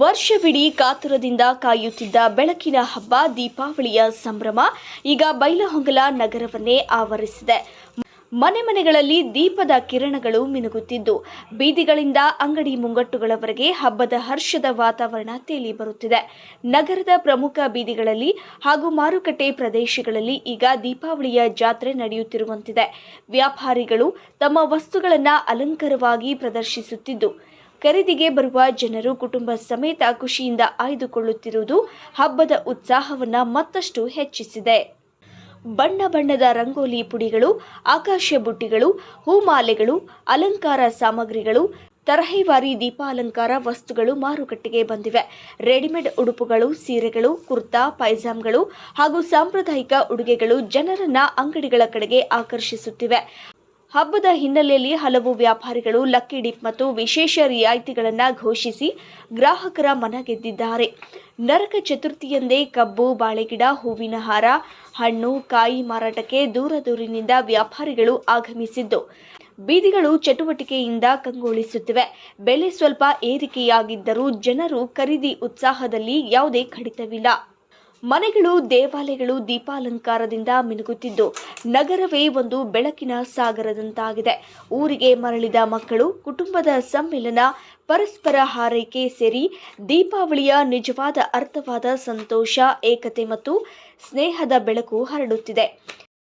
ವರ್ಷವಿಡೀ ಕಾತುರದಿಂದ ಕಾಯುತ್ತಿದ್ದ ಬೆಳಕಿನ ಹಬ್ಬ ದೀಪಾವಳಿಯ ಸಂಭ್ರಮ ಈಗ ಬೈಲಹೊಂಗಲ ನಗರವನ್ನೇ ಆವರಿಸಿದೆ. ಮನೆ ಮನೆಗಳಲ್ಲಿ ದೀಪದ ಕಿರಣಗಳು ಮಿನುಗುತ್ತಿದ್ದು, ಬೀದಿಗಳಿಂದ ಅಂಗಡಿ ಮುಂಗಟ್ಟುಗಳವರೆಗೆ ಹಬ್ಬದ ಹರ್ಷದ ವಾತಾವರಣ ತೇಲಿ ಬರುತ್ತಿದೆ ನಗರದ ಪ್ರಮುಖ ಬೀದಿಗಳಲ್ಲಿ ಹಾಗೂ ಮಾರುಕಟ್ಟೆ ಪ್ರದೇಶಗಳಲ್ಲಿ ಈಗ ದೀಪಾವಳಿಯ ಜಾತ್ರೆ ನಡೆಯುತ್ತಿರುವಂತಿದೆ. ವ್ಯಾಪಾರಿಗಳು ತಮ್ಮ ವಸ್ತುಗಳನ್ನು ಅಲಂಕಾರವಾಗಿ ಪ್ರದರ್ಶಿಸುತ್ತಿದ್ದು ಖರೀದಿಗೆ ಬರುವ ಜನರು ಕುಟುಂಬ ಸಮೇತ ಖುಷಿಯಿಂದ ಆಯ್ದುಕೊಳ್ಳುತ್ತಿರುವುದು ಹಬ್ಬದ ಉತ್ಸಾಹವನ್ನ ಮತ್ತಷ್ಟು ಹೆಚ್ಚಿಸಿದೆ. ಬಣ್ಣ ಬಣ್ಣದ ರಂಗೋಲಿ ಪುಡಿಗಳು, ಆಕಾಶ ಬುಟ್ಟಿಗಳು, ಹೂಮಾಲೆಗಳು, ಅಲಂಕಾರ ಸಾಮಗ್ರಿಗಳು, ತರಹೇವಾರಿ ದೀಪಾಲಂಕಾರ ವಸ್ತುಗಳು ಮಾರುಕಟ್ಟೆಗೆ ಬಂದಿವೆ. ರೆಡಿಮೇಡ್ ಉಡುಪುಗಳು, ಸೀರೆಗಳು, ಕುರ್ತಾ, ಪೈಜಾಮ್ಗಳು ಹಾಗೂ ಸಾಂಪ್ರದಾಯಿಕ ಉಡುಗೆಗಳು ಜನರನ್ನ ಅಂಗಡಿಗಳ ಕಡೆಗೆ ಆಕರ್ಷಿಸುತ್ತಿವೆ. ಹಬ್ಬದ ಹಿನ್ನೆಲೆಯಲ್ಲಿ ಹಲವು ವ್ಯಾಪಾರಿಗಳು ಲಕ್ಕಿ ಡಿಪ್ ಮತ್ತು ವಿಶೇಷ ರಿಯಾಯಿತಿಗಳನ್ನು ಘೋಷಿಸಿ ಗ್ರಾಹಕರ ಮನ ಗೆದ್ದಿದ್ದಾರೆ. ನರಕ ಚತುರ್ಥಿಯಂದೇ ಕಬ್ಬು, ಬಾಳೆಗಿಡ, ಹೂವಿನ ಹಾರ, ಹಣ್ಣು, ಕಾಯಿ ಮಾರಾಟಕ್ಕೆ ದೂರ ದೂರಿನಿಂದ ವ್ಯಾಪಾರಿಗಳು ಆಗಮಿಸಿದ್ದು. ಬೀದಿಗಳು ಚಟುವಟಿಕೆಯಿಂದ ಕಂಗೊಳಿಸುತ್ತಿವೆ. ಬೆಲೆ ಸ್ವಲ್ಪ ಏರಿಕೆಯಾಗಿದ್ದರೂ ಜನರು ಖರೀದಿ ಉತ್ಸಾಹದಲ್ಲಿ ಯಾವುದೇ ಕಡಿತವಿಲ್ಲ. ಮನೆಗಳು, ದೇವಾಲಯಗಳು ದೀಪಾಲಂಕಾರದಿಂದ ಮಿನುಗುತ್ತಿದ್ದು, ನಗರವೇ ಒಂದು ಬೆಳಕಿನ ಸಾಗರದಂತಾಗಿದೆ. ಊರಿಗೆ ಮರಳಿದ ಮಕ್ಕಳು, ಕುಟುಂಬದ ಸಮ್ಮಿಲನ ಪರಸ್ಪರ ಹಾರೈಕೆ ಸೇರಿ ದೀಪಾವಳಿಯ ನಿಜವಾದ ಅರ್ಥವಾದ ಸಂತೋಷ, ಏಕತೆ ಮತ್ತು ಸ್ನೇಹದ ಬೆಳಕು ಹರಡುತ್ತಿದೆ.